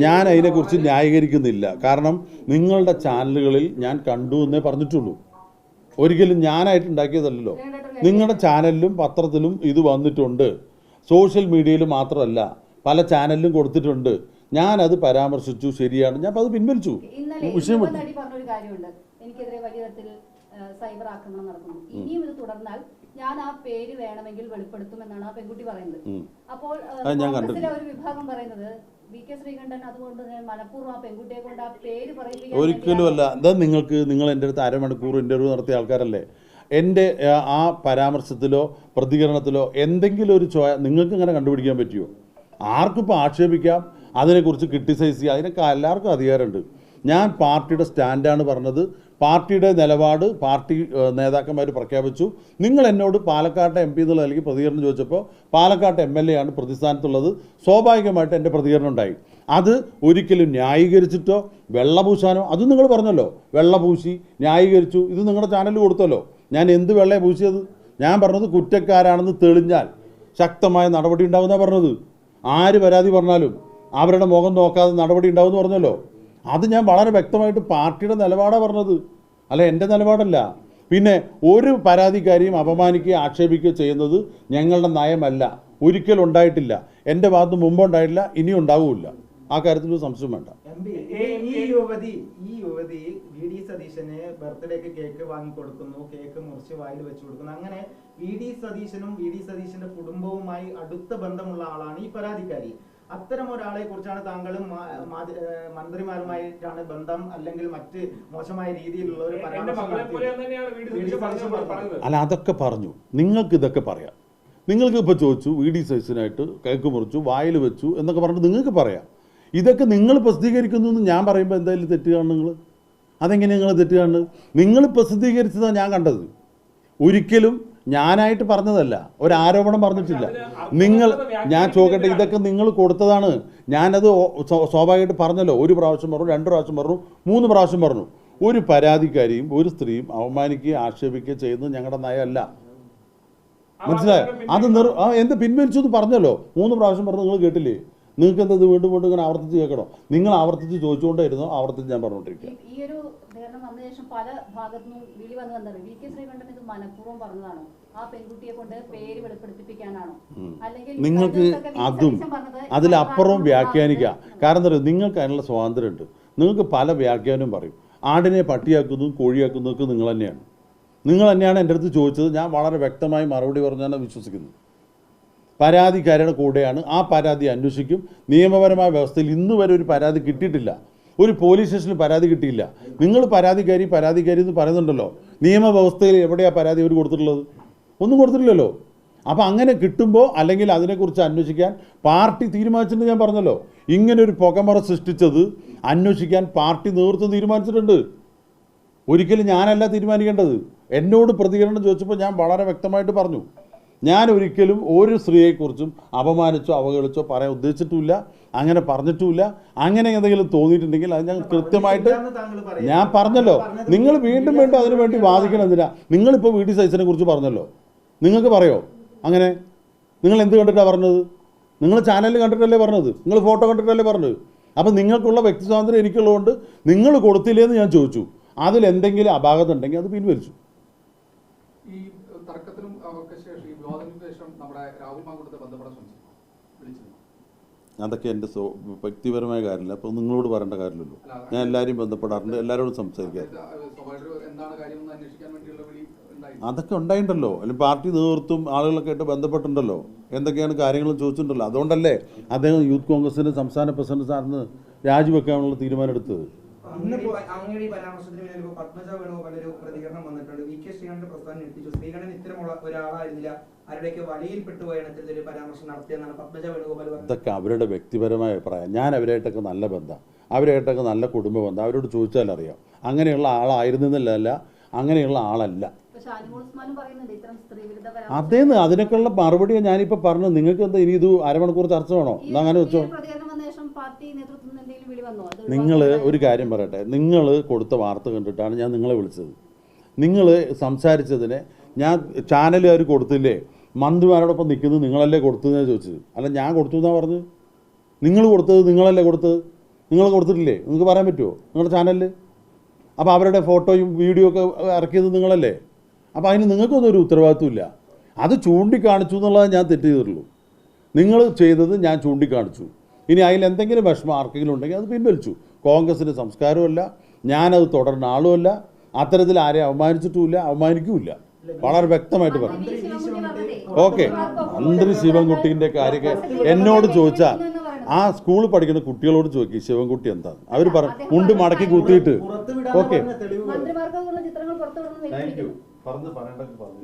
ഞാൻ അതിനെക്കുറിച്ച് ന്യായീകരിക്കുന്നില്ല. കാരണം നിങ്ങളുടെ ചാനലുകളിൽ ഞാൻ കണ്ടു എന്നേ പറഞ്ഞിട്ടുള്ളൂ. ഒരിക്കലും ഞാനായിട്ട് ഉണ്ടാക്കിയതല്ലോ നിങ്ങളുടെ ചാനലിലും പത്രത്തിലും ഇത് വന്നിട്ടുണ്ട്. സോഷ്യൽ മീഡിയയിൽ മാത്രമല്ല പല ചാനലിലും കൊടുത്തിട്ടുണ്ട്. ഞാൻ അത് പരാമർശിച്ചു ശരിയാണ്. ഞാൻ അത് പിൻവലിച്ചു. വിഷയം എനിക്കെതിരെ വലിയ തരത്തിൽ സൈബർ ആക്രമണം നടക്കുന്നു. ഇനിയും ഇത് തുടർന്നാൽ ഞാൻ ആ പേര് വേണമെങ്കിൽ വെളിപ്പെടുത്തുമെന്നാണ് ആ പെൺകുട്ടി പറയുന്നത്. അപ്പോൾ ഒരു വിഭാഗം പറയുന്നത് വി കെ അതുകൊണ്ട് തന്നെ മനഃപൂർവം ആ പെൺകുട്ടിയെ പേര് പറയിപ്പിക്കാൻ ഒരിക്കലും അല്ല. എന്താ നിങ്ങൾക്ക് നിങ്ങൾ എന്റെ അടുത്ത് അരമണിക്കൂർ ഇന്റർവ്യൂ നടത്തിയ ആൾക്കാരല്ലേ? എന്റെ ആ, പരാമർശത്തിലോ പ്രതികരണത്തിലോ എന്തെങ്കിലും ഒരു ചോയ നിങ്ങൾക്ക് ഇങ്ങനെ കണ്ടുപിടിക്കാൻ പറ്റുമോ ആർക്കും ഇപ്പോൾ ആക്ഷേപിക്കാം? അതിനെക്കുറിച്ച് ക്രിട്ടിസൈസ് ചെയ്യാം. അതിനൊക്കെ എല്ലാവർക്കും അധികാരമുണ്ട്. ഞാൻ പാർട്ടിയുടെ സ്റ്റാൻഡാണ് പറഞ്ഞത്. പാർട്ടിയുടെ നിലപാട് പാർട്ടി നേതാക്കന്മാർ പ്രഖ്യാപിച്ചു. നിങ്ങൾ എന്നോട് പാലക്കാട്ടെ എം പി എന്നുള്ള അല്ലെങ്കിൽ പ്രതികരണം ചോദിച്ചപ്പോൾ പാലക്കാട്ട് എം എൽ എ ആണ് പ്രതിസ്ഥാനത്തുള്ളത്. സ്വാഭാവികമായിട്ട് എന്റെ പ്രതികരണം ഉണ്ടായി. അത് ഒരിക്കലും ന്യായീകരിച്ചിട്ടോ വെള്ളപൂശാനോ അതും നിങ്ങൾ പറഞ്ഞല്ലോ. വെള്ളപൂശി ന്യായീകരിച്ചു ഇത് നിങ്ങളുടെ ചാനലിൽ കൊടുത്തല്ലോ. ഞാൻ എന്ത് വെള്ളയെ പൂശിയത്? ഞാൻ പറഞ്ഞത് കുറ്റക്കാരാണെന്ന് തെളിഞ്ഞാൽ ശക്തമായ നടപടി ഉണ്ടാവുമെന്നാണ് പറഞ്ഞത്. ആര് പരാതി പറഞ്ഞാലും അവരുടെ മുഖം നോക്കാതെ നടപടി ഉണ്ടാവുമെന്ന് പറഞ്ഞല്ലോ. അത് ഞാൻ വളരെ വ്യക്തമായിട്ട് പാർട്ടിയുടെ നിലപാടാണ് പറഞ്ഞത്. അല്ല എന്റെ നിലപാടല്ല. പിന്നെ ഒരു പരാതിക്കാരിയും അപമാനിക്കുകയോ ആക്ഷേപിക്കുകയോ ചെയ്യുന്നത് ഞങ്ങളുടെ നയമല്ല. ഒരിക്കലും ഉണ്ടായിട്ടില്ല. എന്റെ ഭാഗത്ത് മുമ്പ് ഉണ്ടായിട്ടില്ല ഇനിയും ഉണ്ടാവില്ല ആ കാര്യത്തിൽ സംശയം വേണ്ട. ഈ- യുവതി ഈ ഡി സതീശന് ബർത്ത്ഡേക്ക് കേക്ക് വാങ്ങി കൊടുക്കുന്നു കേക്ക് മുറിച്ച് വായിൽ വെച്ച് കൊടുക്കുന്നു. അങ്ങനെ വി ഡി സതീശനും വി ഡി സതീശന്റെ കുടുംബവുമായി അടുത്ത ബന്ധമുള്ള ആളാണ് ഈ പരാതിക്കാരി. അത്തരം ഒരാളെ കുറിച്ചാണ് താങ്കളും മന്ത്രിമാരുമായിട്ടാണ് ബന്ധം അല്ലെങ്കിൽ മറ്റ് മോശമായ രീതിയിലുള്ള ഒരു പരാമർശം. അല്ല അതൊക്കെ പറഞ്ഞു. നിങ്ങൾക്ക് ഇതൊക്കെ പറയാം. നിങ്ങൾക്ക് ഇപ്പോൾ ചോദിച്ചു വി ഡി സൈസിനായിട്ട് കേക്ക് മുറിച്ചു വായിൽ വെച്ചു എന്നൊക്കെ പറഞ്ഞിട്ട് നിങ്ങൾക്ക് പറയാം. ഇതൊക്കെ നിങ്ങൾ പ്രസിദ്ധീകരിക്കുന്നു എന്ന് ഞാൻ പറയുമ്പോൾ എന്തായാലും തെറ്റ് കാണുന്നു നിങ്ങൾ? അതെങ്ങനെ നിങ്ങൾ തെറ്റ് കാണുന്നത്? നിങ്ങൾ പ്രസിദ്ധീകരിച്ചതാണ് ഞാൻ കണ്ടത്. ഒരിക്കലും ഞാനായിട്ട് പറഞ്ഞതല്ല. ഒരു ആരോപണം പറഞ്ഞിട്ടില്ല. നിങ്ങൾ ഞാൻ ചോദിക്കട്ടെ ഇതൊക്കെ നിങ്ങൾ കൊടുത്തതാണ്. ഞാനത് സ്വാഭാവികമായിട്ട് പറഞ്ഞല്ലോ. ഒരു പ്രാവശ്യം പറഞ്ഞു രണ്ട് പ്രാവശ്യം പറഞ്ഞു മൂന്ന് പ്രാവശ്യം പറഞ്ഞു. ഒരു പരാതിക്കാരിയും ഒരു സ്ത്രീയും അവമാനിക്കുകയും ആക്ഷേപിക്കുകയും ചെയ്യുന്നത് ഞങ്ങളുടെ നയമല്ല. മനസ്സിലായോ? അത് നിർ എന്ത് പിൻവലിച്ചു എന്ന് പറഞ്ഞല്ലോ. മൂന്ന് പ്രാവശ്യം പറഞ്ഞു നിങ്ങൾ കേട്ടില്ലേ? നിങ്ങൾക്ക് ഇത് വീണ്ടും വീണ്ടും ഇങ്ങനെ ആവർത്തിച്ച് കേൾക്കണോ? നിങ്ങൾ ആവർത്തിച്ച് ചോദിച്ചുകൊണ്ടായിരുന്നു ആവർത്തിച്ച് ഞാൻ പറഞ്ഞുകൊണ്ടിരിക്കുക. ഈ- ഒരു ധാരണ വന്ന ശേഷം പല വിളി വന്നു വന്നത് വി കെ ശ്രീകണ്ഠൻ ഇത് മനഃപൂർവം പറഞ്ഞതാണോ. ആ പെൺകുട്ടിയെ കൊണ്ട് പേര് വെളിപ്പെടുത്തിപ്പിക്കാനാണോ. അല്ലെങ്കിൽ നിങ്ങൾക്ക്. അതും അതിലപ്പുറം വ്യാഖ്യാനിക്കാം കാരണം എന്താ പറയുക നിങ്ങൾക്ക് അതിനുള്ള സ്വാതന്ത്ര്യമുണ്ട്. നിങ്ങൾക്ക് പല വ്യാഖ്യാനവും പറയും. ആടിനെ പട്ടിയാക്കുന്നതും കോഴിയാക്കുന്നതൊക്കെ നിങ്ങൾ തന്നെയാണ്. നിങ്ങൾ തന്നെയാണ് എന്റെ അടുത്ത് ചോദിച്ചത്. ഞാൻ വളരെ വ്യക്തമായി മറുപടി പറഞ്ഞാണ് വിശ്വസിക്കുന്നത്. പരാതിക്കാരുടെ കൂടെയാണ്. ആ പരാതി അന്വേഷിക്കും. നിയമപരമായ വ്യവസ്ഥയിൽ ഇന്ന് വരെ ഒരു പരാതി കിട്ടിയിട്ടില്ല. ഒരു പോലീസ് സ്റ്റേഷനിൽ പരാതി കിട്ടിയില്ല. നിങ്ങൾ പരാതിക്കാരി പരാതിക്കാരി എന്ന് പറയുന്നുണ്ടല്ലോ. നിയമവ്യവസ്ഥയിൽ എവിടെയാണ് പരാതി അവർ കൊടുത്തിട്ടുള്ളത്? ഒന്നും കൊടുത്തിട്ടില്ലല്ലോ. അപ്പോൾ അങ്ങനെ കിട്ടുമ്പോൾ അല്ലെങ്കിൽ അതിനെക്കുറിച്ച് അന്വേഷിക്കാൻ പാർട്ടി തീരുമാനിച്ചിട്ടുണ്ട് ഞാൻ പറഞ്ഞല്ലോ. ഇങ്ങനെ ഒരു പുകമറ സൃഷ്ടിച്ചത് അന്വേഷിക്കാൻ പാർട്ടി നേതൃത്വം തീരുമാനിച്ചിട്ടുണ്ട്. ഒരിക്കലും ഞാനല്ല തീരുമാനിക്കേണ്ടത്. എന്നോട് പ്രതികരണം ചോദിച്ചപ്പോൾ ഞാൻ വളരെ വ്യക്തമായിട്ട് പറഞ്ഞു. ഞാൻ ഒരിക്കലും ഒരു സ്ത്രീയെക്കുറിച്ചും അപമാനിച്ചോ അവഹേളിച്ചോ പറയാൻ ഉദ്ദേശിച്ചിട്ടുമില്ല. അങ്ങനെ പറഞ്ഞിട്ടുമില്ല. അങ്ങനെ എന്തെങ്കിലും തോന്നിയിട്ടുണ്ടെങ്കിൽ അത് ഞാൻ കൃത്യമായിട്ട്. ഞാൻ പറഞ്ഞല്ലോ. നിങ്ങൾ വീണ്ടും വീണ്ടും അതിനു വേണ്ടി വാദിക്കണം എന്തിനാ? നിങ്ങളിപ്പോൾ വീട്ടിൽ സൈസിനെ കുറിച്ച് പറഞ്ഞല്ലോ. നിങ്ങൾക്ക് പറയോ? അങ്ങനെ. നിങ്ങൾ എന്ത് കണ്ടിട്ടാണ് പറഞ്ഞത്? നിങ്ങൾ ചാനലിൽ കണ്ടിട്ടല്ലേ പറഞ്ഞത്? നിങ്ങൾ ഫോട്ടോ കണ്ടിട്ടല്ലേ പറഞ്ഞത്? അപ്പം നിങ്ങൾക്കുള്ള വ്യക്തി സ്വാതന്ത്ര്യം എനിക്കുള്ളതുകൊണ്ട് നിങ്ങൾ കൊടുത്തില്ലേന്ന് ഞാൻ ചോദിച്ചു. അതിൽ എന്തെങ്കിലും അപാകത ഉണ്ടെങ്കിൽ അത് പിൻവലിച്ചു. ഈ തർക്കത്തിനും അതൊക്കെ എന്റെ സ്വ വ്യക്തിപരമായ കാര്യമില്ല. അപ്പോൾ നിങ്ങളോട് പറയേണ്ട കാര്യമില്ലല്ലോ. ഞാൻ എല്ലാവരെയും ബന്ധപ്പെടാറുണ്ട്. എല്ലാവരോടും സംസാരിക്കാറുണ്ട് അതൊക്കെ ഉണ്ടായിട്ടുണ്ടല്ലോ അല്ലെങ്കിൽ പാർട്ടി നേതൃത്വം ആളുകളൊക്കെ ആയിട്ട് ബന്ധപ്പെട്ടിട്ടുണ്ടല്ലോ എന്തൊക്കെയാണ് കാര്യങ്ങൾ ചോദിച്ചിട്ടുണ്ടല്ലോ. അതുകൊണ്ടല്ലേ അദ്ദേഹം യൂത്ത് കോൺഗ്രസിന്റെ സംസ്ഥാന പ്രസിഡന്റ് സ്ഥാനത്ത് രാജിവെക്കാനുള്ള തീരുമാനം എടുത്തത്. ഇന്നിപ്പോ അങ്ങയുടെ ഈ പരാമർശത്തിന് പിന്നിൽ ഇപ്പോ പത്മജ വേണുഗോപാൽ ഒരു പ്രതികരണം വന്നിട്ടുണ്ട്. വി കെ ശ്രീകണ്ഠന്റെ പ്രസ്ഥാനം ഞെട്ടിച്ചു ശ്രീകണ്ഠൻ ഇത്തരമുള്ള ഒരാളായിരുന്നില്ല. ആരുടെയൊക്കെ വഴിയിൽപ്പെട്ടുപോയാണ് ഇത്തരത്തിലൊരു പരാമർശം നടത്തിയെന്നാണ് പത്മജ വേണുഗോപാൽ ഇതൊക്കെ അവരുടെ വ്യക്തിപരമായ അഭിപ്രായം. ഞാൻ അവരായിട്ടൊക്കെ നല്ല ബന്ധം. അവരായിട്ടൊക്കെ നല്ല കുടുംബ ബന്ധം അവരോട് ചോദിച്ചാൽ അറിയാം. അങ്ങനെയുള്ള ആളായിരുന്നില്ല അങ്ങനെയുള്ള ആളല്ല. അതേന്ന് അതിനൊക്കെയുള്ള മറുപടിയാണ് ഞാനിപ്പോൾ പറഞ്ഞു നിങ്ങൾക്ക് എന്താ ഇനി ഇത് അരമണിക്കൂർ ചർച്ച വേണോ? എന്നാ അങ്ങനെ വെച്ചോ. നിങ്ങൾ ഒരു കാര്യം പറയട്ടെ. നിങ്ങൾ കൊടുത്ത വാർത്ത കണ്ടിട്ടാണ് ഞാൻ നിങ്ങളെ വിളിച്ചത്. നിങ്ങൾ സംസാരിച്ചതിനെ ഞാൻ ചാനലുകാർ കൊടുത്തില്ലേ? മന്ത്രിമാരോടൊപ്പം നിൽക്കുന്നത് നിങ്ങളല്ലേ കൊടുത്തതെന്ന് ചോദിച്ചത്. അല്ല ഞാൻ കൊടുത്തു എന്നാണ് പറഞ്ഞത് നിങ്ങൾ കൊടുത്തത് നിങ്ങളല്ലേ കൊടുത്തത്? നിങ്ങൾ കൊടുത്തിട്ടില്ലേ? നിങ്ങൾക്ക് പറയാൻ പറ്റുമോ നിങ്ങളുടെ ചാനലിൽ അപ്പോൾ അവരുടെ ഫോട്ടോയും വീഡിയോ ഒക്കെ ഇറക്കിയത് നിങ്ങളല്ലേ? അപ്പോൾ അതിന് നിങ്ങൾക്കൊന്നും ഒരു ഉത്തരവാദിത്വമില്ല അത് ചൂണ്ടിക്കാണിച്ചു എന്നുള്ളത് ഞാൻ തെറ്റ് ചെയ്തിട്ടുള്ളൂ. നിങ്ങൾ ചെയ്തത് ഞാൻ ചൂണ്ടിക്കാണിച്ചു. ഇനി അതിൽ എന്തെങ്കിലും വിഷമം ആർക്കെങ്കിലും ഉണ്ടെങ്കിൽ അത് പിൻവലിച്ചു. കോൺഗ്രസിന്റെ സംസ്കാരമല്ല ഞാനത് തുടരുന്ന ആളുമല്ല അത്തരത്തിൽ ആരെയും അവമാനിച്ചിട്ടുമില്ല അവമാനിക്കുമില്ല വളരെ വ്യക്തമായിട്ട് പറഞ്ഞു ഓക്കെ. മന്ത്രി ശിവൻകുട്ടീന്റെ കാര്യമൊക്കെ എന്നോട് ചോദിച്ചാൽ ആ സ്കൂളിൽ പഠിക്കുന്ന കുട്ടികളോട് ചോദിക്കും ശിവൻകുട്ടി എന്താ അവർ പറഞ്ഞു മുണ്ട് മടക്കി കുത്തിയിട്ട്. ഓക്കെ. താങ്ക് യു പറഞ്ഞു പറഞ്ഞ് പറയേണ്ടത് പറഞ്ഞു.